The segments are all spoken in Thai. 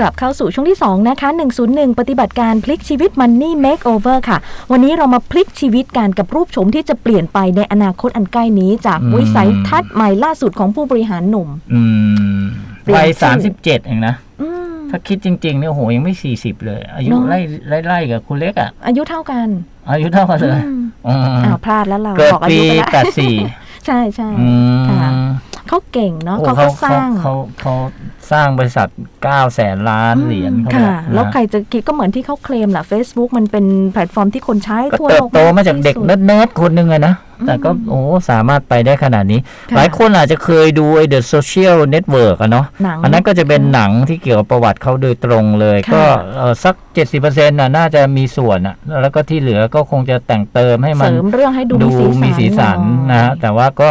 กลับเข้าสู่ช่วงที่ 2 นะคะ 101 ปฏิบัติการพลิกชีวิต Money Makeover ค่ะ วันนี้เรามาพลิกชีวิตกันกับรูปโฉมที่จะเปลี่ยนไปในอนาคตอันใกล้นี้ จากอืมวิสัยทัศน์ใหม่ล่าสุดของผู้บริหารหนุ่มอืมเปลี่ยนวัยชื่อสามสิบเจ็ดเองนะอืมถ้าคิดจริงๆเนี่ยโอ้โหยังไม่สี่สิบเลย อายุเนอะไล่ไล่ไล่กับคุณเล็กอะ อายุเท่ากัน อายุเท่ากันเลยอืมอืมอ้าวพลาดแล้วเราเกิดบอกอาปียุไปแล้วแปดสี่ใช่ใช่อืมค่ะเขาเก่งเนาะโอ้เขาเขาก็สเขาร้างเขาเขา สร้างบริษัทเก้าแสนล้านเหรียญเขาค่ะบอกนะแล้วใครจะคิดก็เหมือนที่เขาเคลมแหละ Facebook มันเป็นแพลตฟอร์มที่คนใช้ก็ทั่วเติโลบกโตมาจากเด็กที่สุเนิร์ดๆคนหนึ่งอะนะอืมแต่ก็โอ้สามารถไปได้ขนาดนี้ค่ะหลายคนอาจจะเคยดูไอ้ The Social Network อะเนาะหนังอันนั้นก็จะเป็นหนังที่เกี่ยวกับประวัติเขาโดยตรงเลยค่ะก็เอ่อสัก 70%น่ะน่าจะมีส่วนอะแล้วก็ที่เหลือก็คงจะแต่งเติมให้มันเสริมเรื่องให้ดูดูมีสีสันหอยนะฮะแต่ว่าก็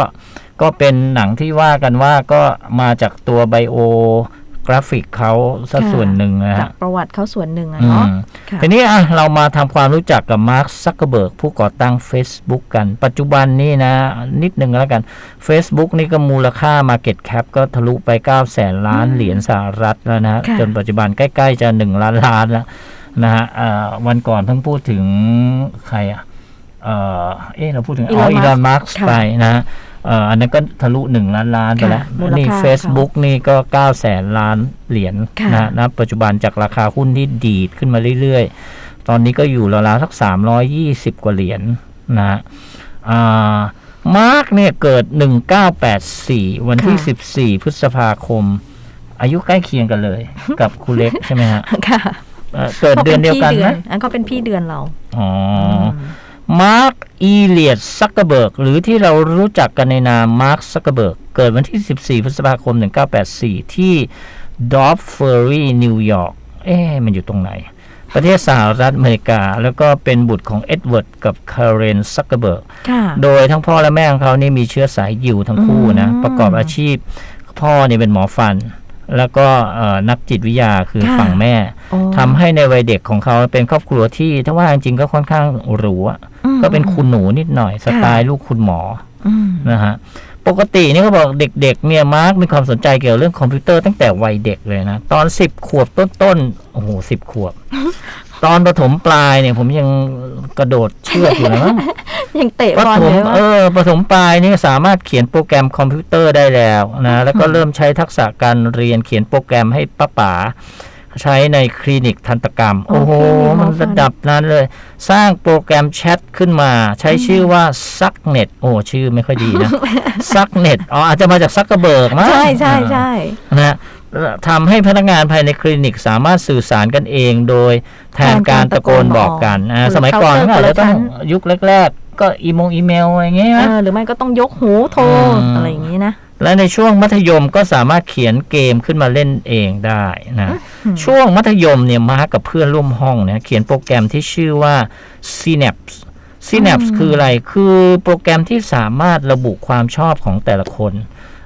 ก็เป็นหนังที่ว่ากันว่าก็มาจากตัวไบโอกราฟิกเขาสักส่วนหนึ่งนะจาฮะกประวัติเขาส่วนหนึ่งอะอืเนาะมค่ะทีนี้อะเรามาทำความรู้จักกับมาร์คซักเกอร์เบิร์กผู้ก่อตั้ง Facebook กัน ปัจจุบันนี่นะ นิดหนึ่งแล้วกัน Facebook นี่ก็มูลค่า Market Cap ก็ทะลุไป 9 แสนล้านเหรียญสหรัฐแล้วนะฮะค่ะจนปัจจุบันใกล้ ๆ จะ 1 ล้านล้านแล้วนะฮะอ่าวันก่อนเพิ่งพูดถึงใครอะเออเอ๊ะเราพูดถึงอ๋อ Elon อีลอน Musk มาร์กค่ะไปนะฮะเอ่ออันนั้นก็ทะลุ1ล้านล้านไปแล้วค่ะมูลค่านี่เขา Facebook นี่ก็9แสนล้านเหรียญค่ะนะฮะณปัจจุบันจากราคาหุ้นที่ดีดขึ้นมาเรื่อยๆ ตอนนี้ก็อยู่ราวๆสัก 320 กว่าเหรียญนะฮะอ่ามาร์กเนี่ยเกิด 1984 วันที่ค่ะ14 พฤษภาคม อายุใกล้เคียงกันเลย กับคุณเล็กใช่ไหมฮะค่ะเอ่อเกิดเดือนเดียวกันไหมอันเขาเป็นพี่เดือนเรา อ๋อมมาร์ค อีเลียดซักเกอร์เบิร์กหรือที่เรารู้จักกันในนามมาร์คซักเกอร์เบิร์กเกิดวันที่ 14 พฤษภาคม 1984 ที่ดอฟเฟอรี่นิวยอร์กเอ๊ะมันอยู่ตรงไหน ประเทศสหรัฐอเมริกา แล้วก็เป็นบุตรของเอ็ดเวิร์ดกับคาร์เรนซักเกอร์เบิร์กค่ะโดยทั้งพ่อและแม่ของเขานี่มีเชื้อสายยิวทั้งคู่นะอืมประกอบอาชีพพ่อเนี่ยเป็นหมอฟันแล้วก็เอ่อนักจิตวิทยาคือค่ะฝั่งแม่โอ้ทำให้ในวัยเด็กของเขาเป็นครอบครัวที่ถ้าว่าจริงๆก็ค่อนข้างหรูอะอืม ก็เป็นคุณหนูนิดหน่อย สไตล์ลูกคุณหมออืมนะฮะปกตินี่เขาบอกเด็ก ๆ เนี่ยมาร์กมีความสนใจเกี่ยวกับเรื่องคอมพิวเตอร์ตั้งแต่วัยเด็กเลยนะ ตอน10ขวบต้นๆโอ้โหสิบขวบ ตอนประถมปลายเนี่ย ผมยังกระโดดเชือกอยู่นะมั้งยังเตะปบอลฐเลมยวะเออประถมปลายนี่สามารถเขียนโปรแกรมคอมพิวเตอร์ได้แล้วนะ แล้วก็เริ่มใช้ทักษะการเรียนเขียนโปรแกรมให้ป้าป๋า ใช้ในคลินิกทันตกรรม โอ้โห มันระดับนั้นเลย สร้างโปรแกรมแชทขึ้นมา ใช้ชื่อว่า Sucknet โอ้ ชื่อไม่ค่อยดีนะ Sucknet อ๋ออาจจะมาจากซักเกอร์เบิร์กมั้งใช่ใช่ใช่นะฮะทำให้พนักงานภายในคลินิกสามารถสื่อสารกันเองโดยแทนการตะโกนบอกกันนะสมัยก่อนก็อาจจะต้องยุคแรก ๆ ก็อีโมงอีเมลอะไรเงี้ยเอนะอหรือไม่ก็ต้องยกหูโทรอืมอะไรอย่างนี้นะ และในช่วงมัธยมก็สามารถเขียนเกมขึ้นมาเล่นเองได้นะอืมช่วงมัธยมเนี่ยมาร์กกับเพื่อนร่วมห้องเนี่ยเขียนโปรแกรมที่ชื่อว่า Synapse Synapse คืออะไรคือโปรแกรมที่สามารถระบุความชอบของแต่ละคน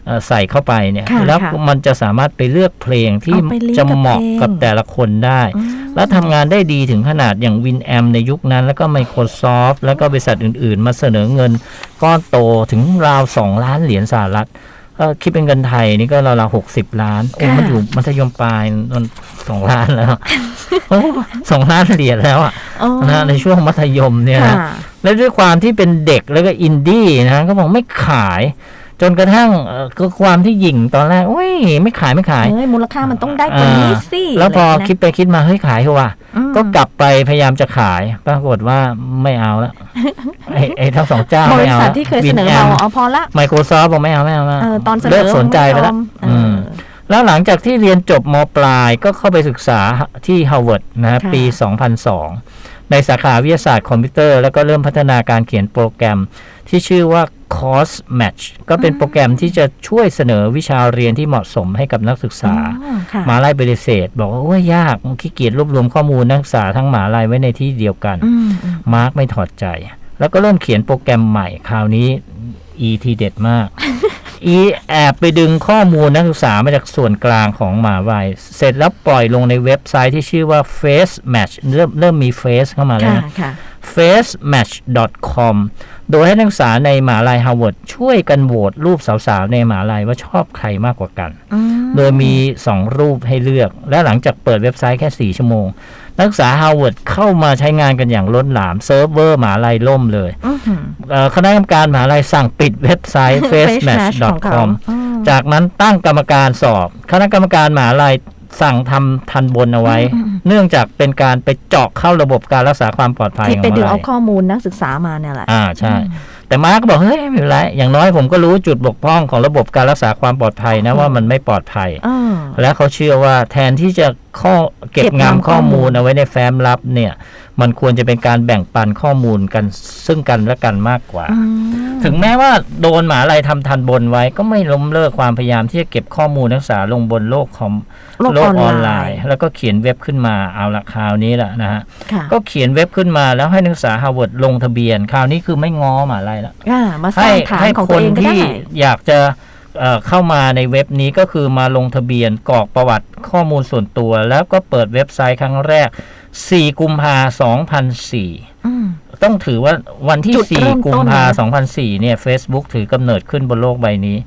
เอ่อใส่เข้าไปเนี่ยค่ะแล้วค่ะมันจะสามารถไปเลือกเพลงที่เอาไปลิงก์จะกับเหมาะเพลงกับแต่ละคนได้อืมแล้วทำงานได้ดีถึงขนาดอย่าง WinAm ในยุคนั้น แล้วก็ Microsoft แล้วก็บริษัทอื่น ๆ มาเสนอเงินก้อนโตถึงราว 2 ล้านเหรียญสหรัฐ ก็คิดเป็นเงินไทยนี่ก็ราวๆหกสิบล้านโอ้ค่ะมันอยู่มัธยมปลายมันสองล้านแล้วโอ้สองล้านเหรียญแล้วอะอ๋อนะในช่วงมัธยมเนี่ยค่ะนะแล้วด้วยความที่เป็นเด็กแล้วก็อินดี้นะก็บอกไม่ขายจนกระทั่งเอ่อก็ความที่หยิ่งตอนแรกโอ้ยไม่ขายไม่ขายเฮ้ยมูลค่ามันต้องได้กว่านี้สิ แล้วพออะไรย่างคิเงี้ดไปคิดมาเฮ้ยขายเถอะว่ะยอืม ก็กลับไปพยายามจะขาย ปรากฏว่าไม่เอาแล้วไอ้ไอ้ทั้งสองเจ้าบไม่ริเอาษัทที่เคยเสนอเราเอาพอละไมโครซอฟบอกไม่เอาไม่เอาไม่เอาเออตอนเสนอเลิกสนใจไปแล้วม่ยอมเออือมแล้วหลังจากที่เรียนจบมปลายก็เข้าไปศึกษาที่ฮาร์วาร์ดนะฮะค่ะปี 2002 ในสาขาวิทยาศาสตร์คอมพิวเตอร์ แล้วก็เริ่มพัฒนาการเขียนโปรแกรมที่ชื่อว่า Course Match ก็เป็นโปรแกรมที่จะช่วยเสนอวิชาเรียนที่เหมาะสมให้กับนักศึกษาอ๋อค่ะมหาลัยบริเศษบอกว่าโอ้ยยากขี้เกียจรวบรวมข้อมูลนักศึกษาทั้งมหาลัยไว้ในที่เดียวกันอืมอืมมาร์กไม่ถอดใจ แล้วก็เริ่มเขียนโปรแกรมใหม่คราวนี้อีทีเด็ดมากอีแอบไปดึงข้อมูลนักศึกษามาจากส่วนกลางของมหาลัยเสร็จแล้วปล่อยลงในเว็บไซต์ที่ชื่อว่า Face Match เริ่มเริ่มมี Face เข้ามาแล้วค่ะนะค่ะ facematch.com โดยให้นักศึกษาในมหาลัยฮาร์วาร์ดช่วยกันโหวตรูปสาวๆในมหาลัยว่าชอบใครมากกว่ากันอืมโดยมี2รูปให้เลือก และหลังจากเปิดเว็บไซต์แค่4ชั่วโมง นักศึกษาฮาร์วาร์ดเข้ามาใช้งานกันอย่างล้นหลามเซิร์ฟเวอร์มหาลัยล่มเลยอื้อหือเอ่อคณะกรรมการมหาลัยสั่งปิดเว็บไซต์ facematch.com อืมจากนั้นตั้งกรรมการสอบ คณะกรรมการมหาลัย สั่งทำทันบนเอาไว้อืมอืมเนื่องจากเป็นการไปเจาะเข้าระบบการรักษาความปลอดภัยที่ของไปมดึงหาลัเอายข้อมูลนักศึกษามาเนี่ยแหละอ่าใช่ แต่มาร์กก็บอกเฮ้ยไม่เป็นไรอย่างน้อยผมก็รู้จุดบกพร่องของระบบการรักษาความปลอดภัยนะว่ามันไม่ปลอดภัยเออและเขาเชื่อว่าแทนที่จะข้อเก็บเก็บงำงำข้อมูลข้อมูลเอาไว้ในแฟ้มลับเนี่ย มันควรจะเป็นการแบ่งปันข้อมูลกันซึ่งกันและกันมากกว่าอืมถึงแม้ว่าโดนหมาลัยทำทันบนไว้ ก็ไม่ล้มเลิกความพยายามที่จะเก็บข้อมูลนักศึกษาลงบนโลกคอมโลกออนไลน์ แล้วก็เขียนเว็บขึ้นมาเอาละคราวนี้แหละนะฮะค่ะก็เขียนเว็บขึ้นมาแล้วให้นักศึกษาฮาร์วาร์ดลงทะเบียน คราวนี้คือไม่ง้อหมาลัยแล้วอ่ามาสให้ร้างฐานให้ของคตัวนเองก็ได้ที่อยากจะ เอ่อเข้ามาในเว็บนี้ก็คือมาลงทะเบียนกรอกประวัติข้อมูลส่วนตัว แล้วก็เปิดเว็บไซต์ครั้งแรก 4 กุมภา2004อืมต้องถือว่าวันที่จุดเริ่ม4กุต้มนภานะ2004 เนี่ย Facebook ถือกำเนิดขึ้นบนโลกใบนี้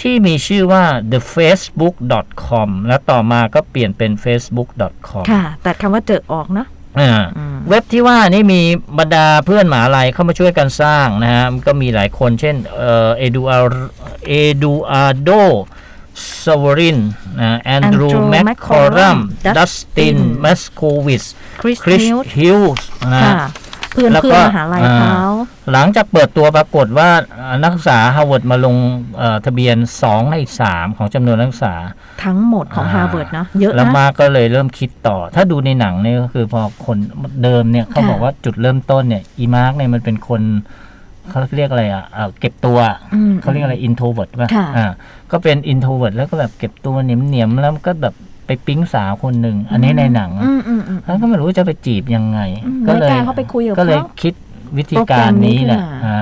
ที่มีชื่อว่า thefacebook.com แล้วต่อมาก็เปลี่ยนเป็น facebook.com ค่ะแต่คำว่าเจอออกเนอะอ่าอืม เว็บที่ว่านี่มีบรรดาเพื่อนหมหาลัยเข้ามาช่วยกันสร้างนะฮะก็มีหลายคนเช่นเอ่อเอดูอาเอดูอาโดซาวรินนะแอนดรู Andrew แมคคอรัม McCollum ดัสติน Dustin แมสโควิสคริสคริสนิวฮิลส์นะค่ะฮะ เพื่อนแล้วก็เพื่อนมหาลัยอ่าเขาหลังจากเปิดตัวปรากฏว่าอ่านักศึกษาฮาร์วาร์ดมาลงเอ่อทะเบียน 2 ใน 3 ของจำนวนนักศึกษา ทั้งหมดของอ่าฮาร์วาร์ดนะเยอะแล้วนะมาก็เลยเริ่มคิดต่อ ถ้าดูในหนังเนี่ยก็คือพอคนเดิมเนี่ยเขาค่ะบอกว่าจุดเริ่มต้นเนี่ยอีมาร์กเนี่ยมันเป็นคนเขาเรียกอะไรอะเอ่อเก็บตัวอืมเขาเรียกอะไรอินโทรเวิร์ดป่ะค่ะอ่าก็เป็นอินโทรเวิร์ดแล้วก็แบบเก็บตัวเหนียมเหนียมๆแล้วก็แบบ ไปปิ๊งสาวคนหนึ่งอันนี้ในหนังอืมอืมอืม แล้วก็ไม่รู้จะไปจีบยังไง อืมก็เลยไม่กล้าเข้าไปคุยกับก็เลยเขาคิดวิธีการนี้แหละโปรแกรมนี้ขึ้นมา อ่า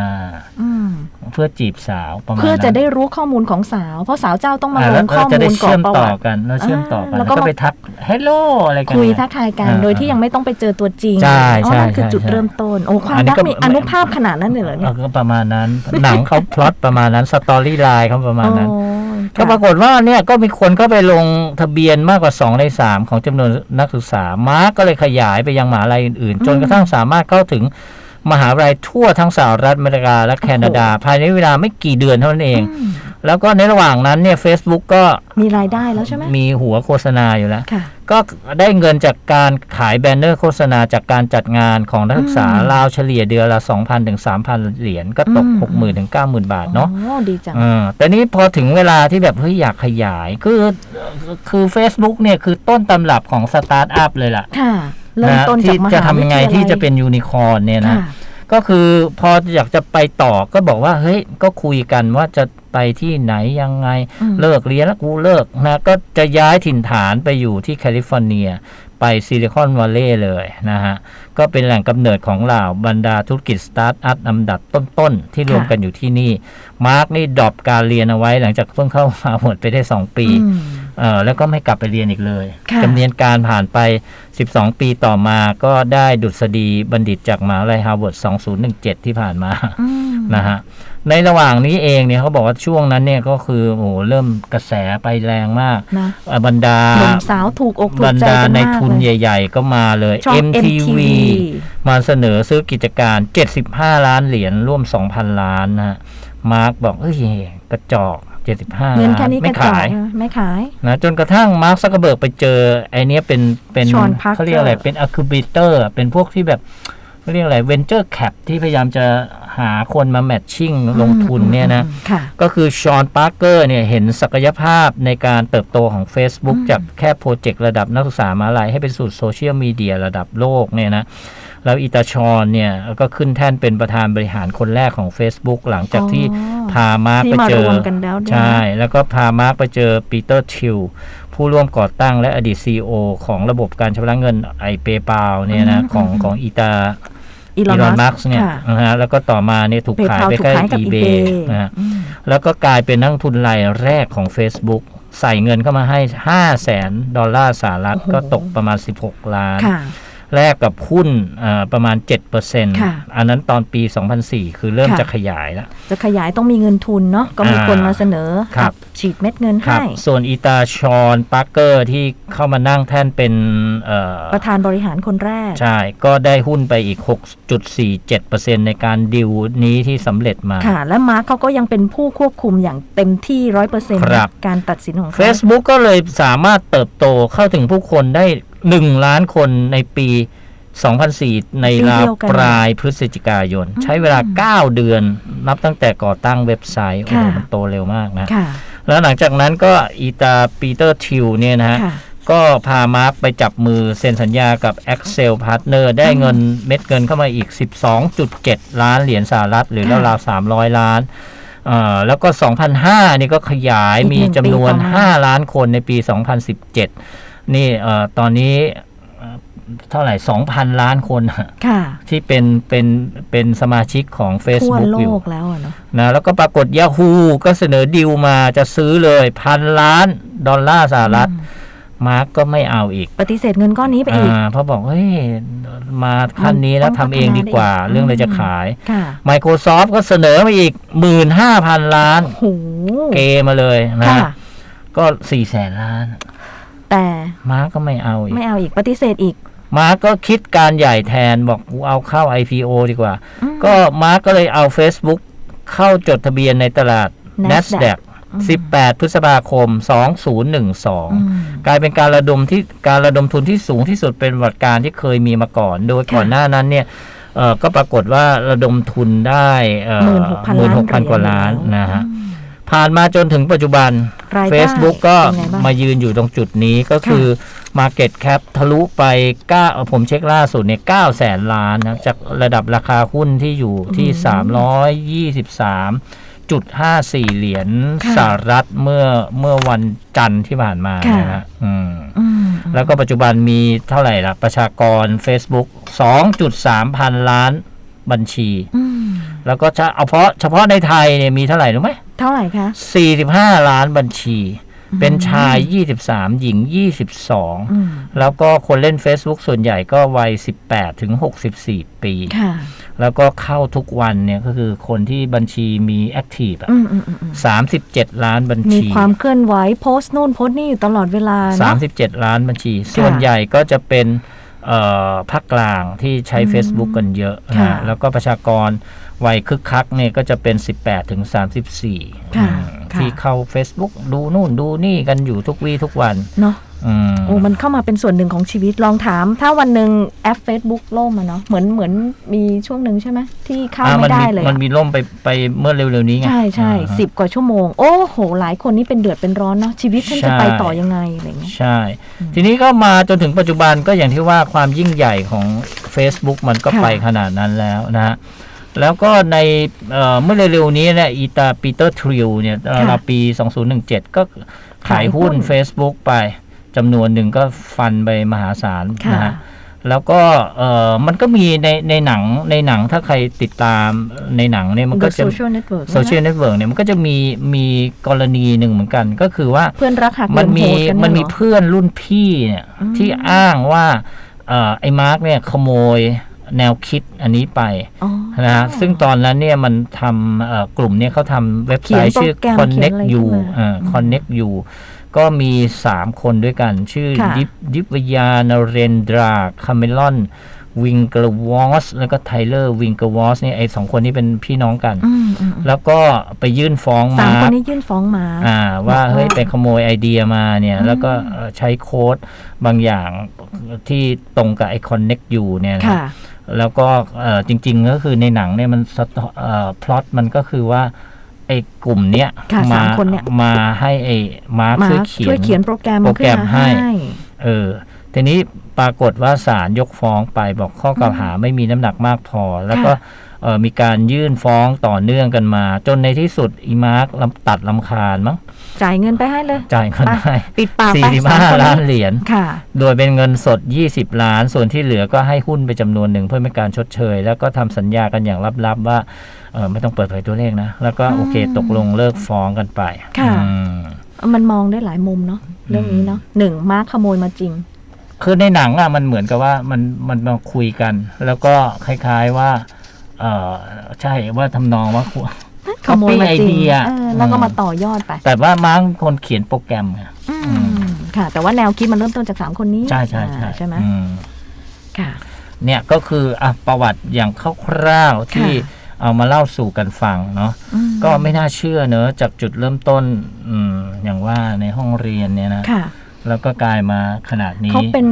อืมเพื่อจีบสาวประมาณเพื่อจะนั้นได้รู้ข้อมูลของสาว เพราะสาวเจ้าต้องมาอ่าลแล้วงข้อเราจะมูได้ลกรอเชื่กอมประต่อวัติ กันแล้วเชื่อมต่อกันอ่าแล้แล้ววก็ก็ ไปทักเฮลโลอะไรกันคุยเนี่ย ทักทายกันอ่าโดยที่ยังไม่ต้องไปเจอตัวจริงใช่อ๋อใช่นั่นคือใช่จุดใช่เริ่มต้นโอ้ความอันนี้รักก็ มีอนุภาพขนาดนั้นเลยเหรอเนี่ยเออก็ประมาณนั้น หนังเขาพล็อตประมาณนั้นสตอรี่ไลน์เขาประมาณนั้น โอ้ย ก็ปรากฏว่าเนี่ยก็มีคนเข้าไปลงทะเบียนมากกว่า2ใน3ของจำนวนนักศึกษามาร์กก็เลยขยายไปยังมหาลัยอื่นๆ จนกระทั่งสามารถเข้าถึงมหาวิทยาลัยทั่วทั้งสหรัฐอเมริกาและแคนาดา ภายในเวลาไม่กี่เดือนเท่านั้นเองอืมแล้วก็ในระหว่างนั้นเนี่ย Facebook ก็มีรายได้แล้วใช่ไหมมีหัวโฆษณาอยู่แล้วค่ะ ก็ได้เงินจากการขายแบนเนอร์โฆษณาจากการจัดงานของนักศึกษาอืมราวเฉลี่ยเดือนละ 2,000ถึง3,000 เหรียญก็ตกอืม60,000ถึง90,000 บาทเนาะโอ้ดีจังอ่าแต่นี้พอถึงเวลาที่แบบเฮ้ยอยากขยาย คือคือ Facebook เนี่ยคือต้นตำรับของสตาร์ทอัพเลยล่ะค่ะเริ่มนะต้นจากที่มหาจะทำยังไงวิทยาลัยที่จะเป็นยูนิคอร์นเนี่ยนะค่ะก็คือพออยากจะไปต่อก็บอกว่าเฮ้ยก็คุยกันว่าจะ ไปที่ไหนยังไงอืมเลิกเรียนแล้วกูเลิกนะก็จะย้ายถิ่นฐานไปอยู่ที่แคลิฟอร์เนีย ไปซิลิคอนวัลเลย์เลยนะฮะ ก็เป็นแหล่งกำเนิดของเหล่าบรรดาธุรกิจสตาร์ทอัพลำดับต้นๆ ที่รวมกันอยู่ที่นี่ มาร์กนี่ดรอปการเรียนเอาไว้หลังจากเพิ่งเข้ามาหมดไปได้ 2 ปีอืมเออแล้วก็ไม่กลับไปเรียนอีกเลยค่ะจำเนียนการผ่านไป 12 ปีต่อมาก็ได้ดุษฎีบัณฑิตจากมหาวิทยาลัยฮาร์วาร์ด 2017 ที่ผ่านมาอืมนะฮะ ในระหว่างนี้เองเนี่ยเขาบอกว่าช่วงนั้นเนี่ยก็คือโอ้โหเริ่มกระแสไปแรงมากนะอะบรรดาหนุ่มสาวถูกอกถูบรกรใจดากันในมากทุนเลยใหญ่ ๆ ก็มาเลยช่อง MTV MTV มาเสนอซื้อกิจการ 75 ล้านเหรียญร่วม 2,000 ล้านนะฮะมาร์กบอกเอ้ยกระจอก75เงินล้าแค่นนี้ก็ไม่จอขายดนะไม่ขายนะจนกระทั่งมาร์คซักเกอร์เบิร์กไปเจอไอเนี้ยเป็นเป็น Sean Parker เขาเรียกอะไรเป็นอะคูบิเตอร์เป็นพวกที่แบบ เขาเรียกอะไรเวนเจอร์แคปที่พยายามจะหาคนมาแมทชิ่งลงทุนเนี่ยนะอืมค่ะก็คือชอนปาร์เกอร์เนี่ยเห็นศักยภาพในการเติบโตของ Facebook อืมจากแค่โปรเจกต์ระดับนักศึกษามาลัยให้เป็นสู่โซเชียลมีเดียระดับโลกเนี่ยนะแล้วอิตาชอนเนี่ยก็ขึ้นแท่นเป็นประธานบริหารคนแรกของ Facebook หลังจากที่อ๋อพามาร์กที่ไปมาเจรอวมกันแล้วเนี่ยใช่ แล้วก็พามาร์กไปเจอปีเตอร์ทิลผู้ร่วมก่อตั้งและอดีต CEO ของระบบการชำระเงินไอเปเปาเนี่ยนะอืมของอืมของอีตา อีลอีอนลอนมัมาสร์กเนี่ยค่ะนะฮะแล้วก็ต่อมาเนี่ยถูกขาย PayPal ไปถูกใกล้ขายกับ eBay eBay นะฮะอืมแล้วก็กลายเป็นนักทุนรายแรกของ Facebook ใส่เงินเข้ามาให้ 5 0 0แสนดอลลาร์สหรัฐโอ้โหก็ตกประมาณ 16 ล้านค่ะ แลกกับหุ้นเอ่อประมาณ7%ค่ะอันนั้นตอนปี 2004 คือเริ่มค่ะจะขยายแล้ว จะขยายต้องมีเงินทุนเนาะก็มีอ่าคนมาเสนอครับฉีดเม็ดเงินครับให้ ส่วนอีตาชอนปาร์เกอร์ที่เข้ามานั่งแท่นเป็นเอ่อประธานบริหารคนแรก ใช่ ก็ได้หุ้นไปอีก 6.47%ในการดิวนี้ที่สำเร็จมา ค่ะ และมาร์คเขาก็ยังเป็นผู้ควบคุมอย่างเต็มที่ร้อยเปอร์เซ็นต์ครับการตัดสินของเขา Facebook ก็เลยสามารถเติบโตเข้าถึงผู้คนได้ 1 ล้านคนในปี 2004 ในราวปลายพฤศจิกายน ใช้เวลา 9 เดือนนับตั้งแต่ก่อตั้งเว็บไซต์โอ้โหมันโตเร็วมากนะค่ะแล้วหลังจากนั้นก็อีตาปีเตอร์ทิวเนี่ยนะฮะค่ะก็พามาร์คไปจับมือเซ็นสัญญากับ Excel Partner ได้เงินเม็ดเงินเข้ามาอีก 12.7 ล้านเหรียญสหรัฐ หรือค่ะราวๆ300 ล้านเอ่อแล้วก็ 2005 นี่ก็ขยายอีกหนึ่มีงจำนวนปีต่อมา5ล้านคนในปี 2017 นี่เอ่อตอนนี้เอ่อเท่าไหร่2,000ล้านคนอะค่ะที่เป็นเป็นเป็นสมาชิกของทั่ว Facebook โลอยู่กแล้วอะเนาะนะแล้วก็ปรากฏ Yahoo ก็เสนอดีลมาจะซื้อเลยพันล้าน ดอลลาร์สหรัฐมาร์กก็ไม่เอาอีก ปฏิเสธเงินก้อนนี้ไปอีกอ่าเพราะบอกเฮ้ยมาขั้นนี้แล้วต้องทำเองดีกว่าพัฒนาได้อีกเรื่องอะไรจะขายค่ะ Microsoft ก็เสนอมาอีก15,000ล้านโอ้โหเกมาเลยนะค่ะก็4แสนล้าน แต่มาร์กก็ไม่เอาอีก ไม่เอาอีกปฏิเสธอีกมาร์กก็คิดการใหญ่แทนบอกกูเอาเข้า IPO ดีกว่าอืมก็มาร์กก็เลยเอา Facebook เข้าจดทะเบียนในตลาด NASDAQ NASDAQ 18 พฤษภาคม 2012อืมกลายเป็นการระดมที่การระดมทุนที่สูงที่สุดเป็นประวัติการที่เคยมีมาก่อน โดยก่อนหน้านั้นเนี่ยเอ่อก็ปรากฏว่าระดมทุนได้เอ่อ16,000ล้าน16,000กว่าล้านเหรียญนะฮะอืม ผ่านมาจนถึงปัจจุบันรายได้ Facebook ก็เป็นไงบ้างมายืนอยู่ตรงจุดนี้ก็คือ Market Cap ทะลุไป9เอ่อผมเช็คล่าสุดเนี่ย9แสนล้านนะจากระดับราคาหุ้นที่อยู่ที่ 323.54เหรียญค่ะสหรัฐเมื่อเมื่อวันจันทร์ที่ผ่านมาค่ะนะฮะอืมอืมแล้วก็ปัจจุบันมีเท่าไหร่ล่ะ ประชากร Facebook 2.3 พันล้านบัญชีอืม แล้วก็จะเอาเพราะเฉพาะในไทยเนี่ยมีเท่าไหร่รู้ไหมเท่าไหร่คะ45ล้านบัญชีอืมเป็นชาย 23 หญิง 22อืมแล้วก็คนเล่น Facebook ส่วนใหญ่ก็วัย 18 ถึง 64 ปีค่ะแล้วก็เข้าทุกวันเนี่ยก็คือคนที่บัญชีมีแอคทีฟอะอืมอืมอืมอืม37ล้านบัญมีชีความเคลื่อนไหวโพสต์นู่นโพสต์นี่อยู่ตลอดเวลาเนอะ37ล้านบัญชี ส่วนใหญ่ก็จะเป็นเอ่อภาคกลางที่ใช้อืม Facebook กันเยอะนะค่ะฮะแล้วก็ประชากร วัยคึกคักเนี่ยก็จะเป็น 18ถึง34ค่ะอืมค่ะที่เข้า Facebook ดูนู่นดูนี่กันอยู่ทุกวี่ทุกวันเนาะอืมโอ้มันเข้ามาเป็นส่วนหนึ่งของชีวิตลองถาม ถ้าวันหนึ่งแอป Facebook ล่มอะเนาะเหมือนเหมือนมีช่วงหนึ่งใช่ไหมที่เข้าอะไม่มันได้มีเลย มันอะมีล่มไปไปเมื่อเร็วๆนี้ไง ใช่ใช่อ่าสิบกว่าชั่วโมง โอ้โห หลายคนนี่เป็นเดือดเป็นร้อนเนาะชีวิตฉันจะใช่ไปต่อยังไงอะไรเงี้ยใช่ ทีนี้ก็มาจนถึงปัจจุบันก็อย่างที่ว่าความยิ่งใหญ่ของ Facebook มันก็ค่ะไปขนาดนั้นแล้วนะฮะ แล้วก็ในเอ่อเมื่อเร็วๆนี้เนี่ยอีตาปีเตอร์ทริวเนี่ยเอ่อค่ะปี 2017 ก็ขายหุ้นขายหุ้น Facebook ไปจำนวนหนึ่งก็ฟันไปมหาศาลค่ะนะฮะแล้วก็เอ่อมันก็มีในในหนังในหนังถ้าใครติดตามในหนังเนี่ยมันก็ The จะ social network โซเชียลเน็ตเวิร์กเนี่ยมันก็จะมีมีกรณีหนึ่งเหมือนกัน ก็คือว่าเพื่อนรักหักเหมันลี่มียโหดกันมันมีเหรอเพื่อนรุ่นพี่เนี่ยอืมที่อ้างว่าเอ่อไอ้มาร์กเนี่ยขโมย แนวคิดอันนี้ไปอ๋อนะฮะซึ่งตอนนั้นเนี่ยมันทำเอ่อกลุ่มเนี่ยเขาทำเว็บไซต์เขียนชื่อโปรแกรม Connect เขียนอะไร You ขึ้นมาเอ่ออืม Connect You ก็มี 3 คนด้วยกันชื่อค่ะดิฟดิฟวยานเรนดราคาเมลอนวิงเกอร์วอสแล้วก็ไทเลอร์วิงเกอร์วอสเนี่ยไอ้สองคนนี้เป็นพี่น้องกันอืมอืมอืมแล้วก็ไปยื่นฟ้องสามมาคนร์กนี้ยื่นฟ้องมาอ่าว่าบอกว่าเฮ้ยไปขโมยไอเดียมาเนี่ยอืมแล้วก็เอ่อใช้โค้ดบางอย่างที่ตรงกับไอ Connect You เนี่ยนะค่ะ แล้วก็เอ่อจริง ๆ ก็คือในหนังเนี่ยมันสะท้อเอ่อพล็อตมันก็คือว่าไอ้กลุ่มเนี้ยค่ะมาสามคนเนี่ยมาให้ไอ้มาร์คมาช่วยเขียช่วยนเขียนโปรแกรมโปรแกรมขึ้นให้เออทีนี้ปรากฏว่าศาลยกฟ้องไปบอกข้อกล่าวหาไม่มีน้ำหนักมากพอ แล้วก็เอ่อ มีการยื่นฟ้องต่อเนื่องกันมา จนในที่สุดอีมาร์คลำตัดลำคาญมั้งจ่ายเงินไปให้เลย จ่ายเงินไปให้ปิดปากสี่ไปสิบสามห้าคนล้านนี้เหรียญค่ะโดยเป็นเงินสด 20 ล้าน ส่วนที่เหลือก็ให้หุ้นไปจำนวนหนึ่งเพื่อเป็นการชดเชย แล้วก็ทำสัญญากันอย่างลับๆว่าเออไม่ต้องเปิดเผยตัวเลขนะ แล้วก็อืมโอเคตกลงเลิกฟ้องกันไปค่ะอืมมันมองได้หลายมุมเนาะเรื่องนี้เนาะหนึ่งมาร์คขโมยมาจริง คือในหนังอะมันเหมือนกับว่ามันมันมาคุยกัน แล้วก็คล้าย ๆว่า เออใช่ว่าทำนองว่าขโมยมาไอจริงเดียเออแล้วก็มาต่อยอดไป แต่ว่ามาร์กเป็นคนเขียนโปรแกรมไงอือืมค่ะ แต่ว่าแนวคิดมันเริ่มต้นจากสามคนนี้ ใช่ใช่ใช่อ่าใช่ไหมอืมค่ะ เนี่ยก็คืออะประวัติอย่างคร่าวๆที่ค่ะเอามาเล่าสู่กันฟังเนาะอืมก็ไม่น่าเชื่อเนอะจากจุดเริ่มต้น อืมอย่างว่าในห้องเรียนเนี่ยนะค่ะ แล้วก็กลายมาขนาดนี้ เขาเป็น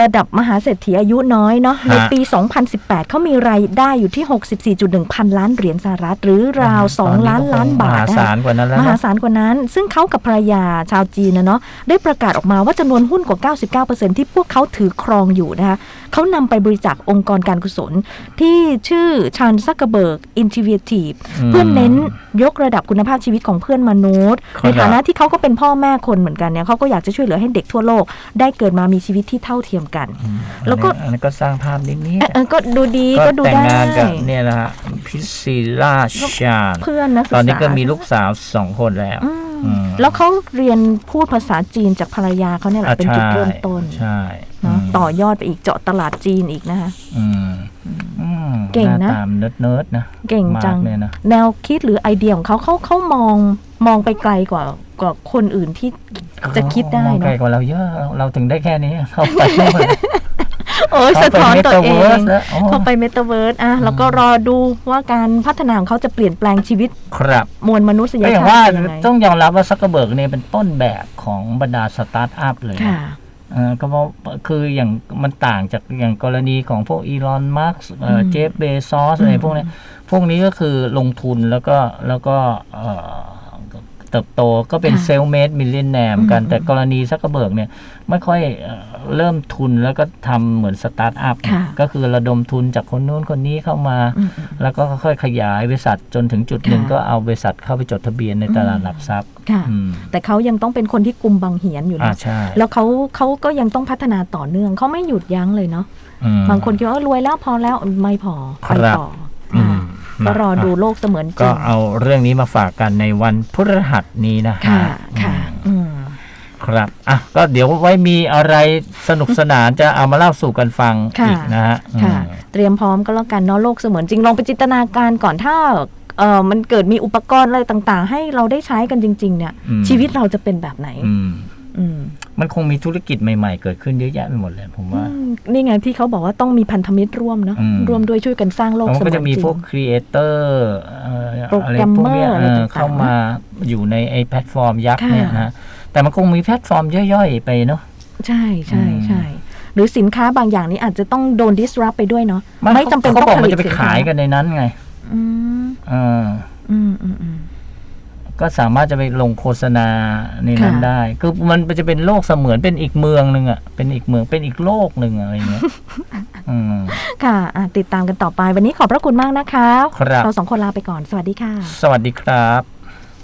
ระดับมหาเศรษฐีอายุน้อยเนาะในฮะปี 2018 เขามีรายได้อยู่ที่ 64.1 พันล้านเหรียญสหรัฐ หรือราวตอนนี้2ล้านล้านบาทมหานะศาลกว่านั้นแล้วมหานะศาลกว่านั้น ซึ่งเขากับภรรยาชาวจีนนะเนาะได้ประกาศออกมาว่าจำนวนหุ้นกว่า 99%ที่พวกเขาถือครองอยู่นะคะ เขานำไปบริจาคองค์กรการกุศล ที่ชื่อชานซักเกอร์เบิร์กอินทิเวทีฟอืมเพื่อเน้นยกระดับคุณภาพชีวิตของเพื่อนมนุษย์ครับในฐานะที่เขาก็เป็นพ่อแม่คนเหมือนกันเนี่ยเขาก็อยากจะช่วยเหลือให้เด็กทั่วโลก ได้เกิดมามีชีวิตที่เท่าเทียมกัน แล้วก็อันนี้ก็สร้างภาพนิดนี้เออเออก็ดูดีก็ดูแต่งได้งานกับเนี่ยนะฮะพิซซิล่าชาญเพื่อนนักศึกษาตอนนี้ก็มีลูกสาวสองคนแล้วอืมอืมแล้วเขาเรียนพูดภาษาจีนจากภรรยาเขาเนี่ยแหละอะเป็นจุดใช่เริ่มต้นใช่เนาะม ต่อยอดไปอีกเจาะตลาดจีนอีกนะคะอืมอืมเก่งนะหาตามเนิร์ดเนิร์ดๆนะ เก่งจังมาร์คเนี่ยนะแนวคิดหรือไอเดียของเขาเขาเขามองมองไปไกลกว่ากว่าคนอื่นที่จะคิดได้มองไกลเนาะกว่าเราเยอะเราเราถึงได้แค่นี้เข้าไปไม่หมดโอ้ยสะท้อนตัวเอเข้าไปง Metaverse แล้วโอ้เข้าไปเมตาเวิร์สอะแล้วก็รอดูว่าการพัฒนาของเขาจะเปลี่ยนแปลงชีวิต ครับ มวลมนุษยก็อย่างชาว่าติเป็นยังไงต้องยอมรับว่าซักเกอร์เบิร์กเนี่ยเป็นต้นแบบของบรรดาสตาร์ทอัพเลยค่ะเออก็เพราะคืออย่างมันต่างจากอย่างกรณีของพวกอีลอนมาร์กอืมเจฟเบซอสอะไรอืมพวกเนี้ยพวกนี้ก็คือลงทุนแล้วก็แล้วก็เอ่อเติบโตก็เป็นค่ะเซลเมดมิลเลนแนมกันอืมแต่กรณีซักเกอร์เบิร์กเนี่ย ไม่ค่อย เอ่อเริ่มทุนแล้วก็ทำเหมือนสตาร์ทอัพค่ะก็คือระดมทุนจากคนนู้นคนนี้เข้ามาอืมอืมแล้วก็ค่อยๆขยายบริษัทจนถึงจุดหนึ่งค่ะก็เอาบริษัทเข้าไปจดทะเบียนในตลาดหลักทรัพย์ค่ะอืมแต่เขายังต้องเป็นคนที่กลุ่มบางเหียนอยู่อ่านะใช่แล้วเขาเขาก็ยังต้องพัฒนาต่อเนื่องเขาไม่หยุดยั้งเลยเนาะอืมบางคนคิดว่าเออรวยแล้วพอแล้วไม่พอคไปรับต่ออืค่ะมก็รอนะดูโลกเสมือนจก็ริงเอาเรื่องนี้มาฝากกันในวันพฤหัสนี้นะฮะค่ะ ค่ะอืมอืมครับ อะ ก็เดี๋ยวไว้มีอะไรสนุกสนานจะเอามาเล่าสู่กันฟังค่ะอีกนะฮะค่ะอืมเตรียมพร้อมก็แล้วกันเนาะโลกเสมือนจริงลองไปจินตนาการก่อนถ้าเออมันเกิดมีอุปกรณ์อะไรต่างๆ ให้เราได้ใช้กันจริง ๆ เนี่ยอืมชีวิตเราจะเป็นแบบไหนอืมอืมมันคงมีธุรกิจใหม่ๆ เกิดขึ้นเยอะแยะไปหมดเลยผมว่าอืมนี่ไงที่เขาบอกว่าต้องมีพันธมิตรร่วมเนาะอืมร่วมด้วยช่วยกันสร้างโลกมันเสมืก็อนจะมีจริพวกงครีเอเตอร์อะไรพวกเนี้ยโปรแกรมเมอร์เออะไรอต่างๆเข้ามาอยู่ในไอแพลตฟอร์มยักษ์ค่ะเนี่ยนะ แต่มันคงมีแพลตฟอร์มย่อยๆ ไปเนาะใช่ใช่อืมใช่หรือสินค้าบางอย่างนี้อาจจะต้องโดน disrupt ไปด้วยเนาะนไม่จำเป็นเขาต้องบอกผมันลิตจะไปสินค้าขายกันในนั้นไงอืมเอออืมอืมอืมก็สามารถจะไปลงโฆษณาในนั้นค่ะได้ คือมันจะเป็นโลกเสมือนเป็นอีกเมืองหนึ่งอะ เป็นอีกเมือง เป็นอีกโลกหนึ่งอะอะไรเงี้ยอืมค่ะอะติดตามกันต่อไป วันนี้ขอบพระคุณมากนะคะครับเราสองคนลาไปก่อน สวัสดีค่ะ สวัสดีครับ